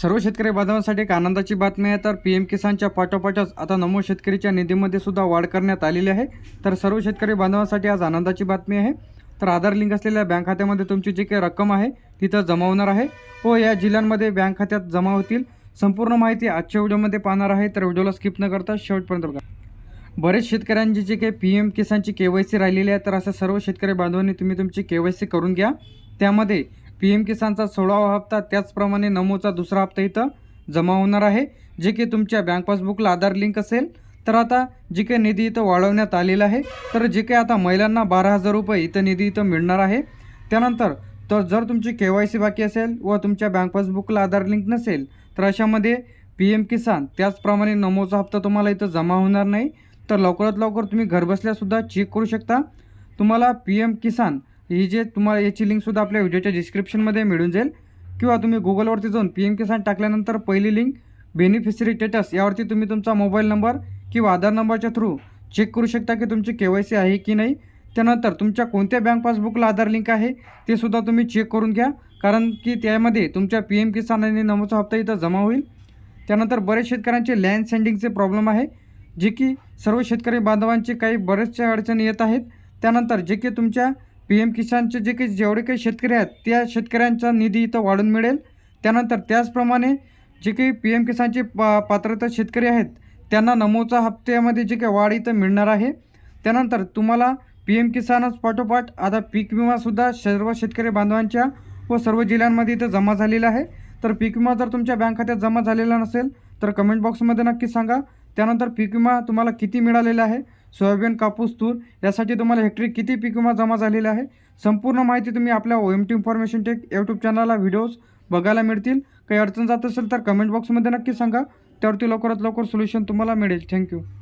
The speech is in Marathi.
सर्व शेतकरी बांधवांसाठी एक आनंदाची बातमी आहे. तर पी एम किसानच्या पाठोपाठच आता नमो शेतकरीच्या निधीमध्ये सुद्धा वाढ करण्यात आलेली आहे. तर सर्व शेतकरी बांधवांसाठी आज आनंदाची बातमी आहे. तर आधार लिंक असलेल्या बँक खात्यामध्ये तुमची जी काही रक्कम आहे तिथं जमा होणार आहे. व या जिल्ह्यांमध्ये बँक खात्यात जमा होतील. संपूर्ण माहिती आजच्या व्हिडिओमध्ये पाहणार आहे. तर व्हिडिओला स्किप न करता शेवटपर्यंत बघा. बरेच शेतकऱ्यांची जी काही पी एम किसानची के वाय सी राहिलेली आहे तर असं सर्व शेतकरी बांधवांनी तुम्ही तुमची के वाय सी करून घ्या. त्यामध्ये पी एम किसानचा सोळावा हप्ता त्याचप्रमाणे नमोचा दुसरा हप्ता इथं जमा होणार आहे. जे की तुमच्या बँक पासबुकला आधार लिंक असेल तर आता जे काही निधी इथं वाढवण्यात आलेला आहे तर जे काही आता महिलांना बारा हजार रुपये इथं निधी इथं मिळणार आहे. त्यानंतर तर जर तुमची के वाय सी बाकी असेल व तुमच्या बँक पासबुकला आधार लिंक नसेल तर अशामध्ये पी एम किसान त्याचप्रमाणे नमोचा हप्ता तुम्हाला इथं जमा होणार नाही. तर लवकरात लवकर तुम्ही घरबसल्यासुद्धा चेक करू शकता. तुम्हाला पी एम किसान ही जे तुम्हाला याची लिंकसुद्धा आपल्या व्हिडिओच्या डिस्क्रिप्शनमध्ये मिळून जाईल. किंवा तुम्ही गुगलवरती जाऊन पी एम किसान टाकल्यानंतर पहिली लिंक बेनिफिशरी स्टेटस यावरती तुम्ही तुमचा मोबाईल नंबर किंवा आधार नंबरच्या थ्रू चेक करू शकता की तुमची के वाय सी आहे की नाही. त्यानंतर तुमच्या कोणत्या बँक पासबुकला आधार लिंक आहे ते सुद्धा तुम्ही चेक करून घ्या. कारण की त्यामध्ये तुमच्या पी एम किसान आणि नमोचा हप्ता इथं जमा होईल. त्यानंतर बरेच शेतकऱ्यांचे लँड सेंडिंगचे प्रॉब्लेम आहे जे की सर्व शेतकरी बांधवांचे काही बरेचशा अडचणी येत आहेत. त्यानंतर जे की तुमच्या पी एम किसानचे जे काही जेवढे काही शेतकरी आहेत त्या शेतकऱ्यांचा निधी इथं वाढून मिळेल. त्यानंतर त्याचप्रमाणे जे काही पी एम किसानचे पा पात्रता शेतकरी आहेत त्यांना नमोचा हप्त्यामध्ये जे काही वाढ इथं मिळणार आहे. त्यानंतर तुम्हाला पी एम किसानच पाठोपाठ आता पीक विमासुद्धा सर्व शेतकरी बांधवांच्या व सर्व जिल्ह्यांमध्ये इथं जमा झालेला आहे. तर पीक विमा जर तुमच्या बँक खात्यात जमा झालेला नसेल तर कमेंट बॉक्समध्ये नक्की सांगा. त्यानंतर पीक विमा तुम्हाला किती मिळालेला आहे सोयाबीन कापूस तूर यासाठी तुम्हाला हेक्टरी किती पीक विमा जमा झालेला आहे? संपूर्ण माहिती तुम्ही आपल्या O M T information tech YouTube चॅनलला व्हिडिओज बघायला मिळतील. काही अडचण जात असेल तर कमेंट बॉक्समध्ये नक्की सांगा. त्यावरती लवकरात लवकर सोल्युशन तुम्हाला मिळेल. थँक्यू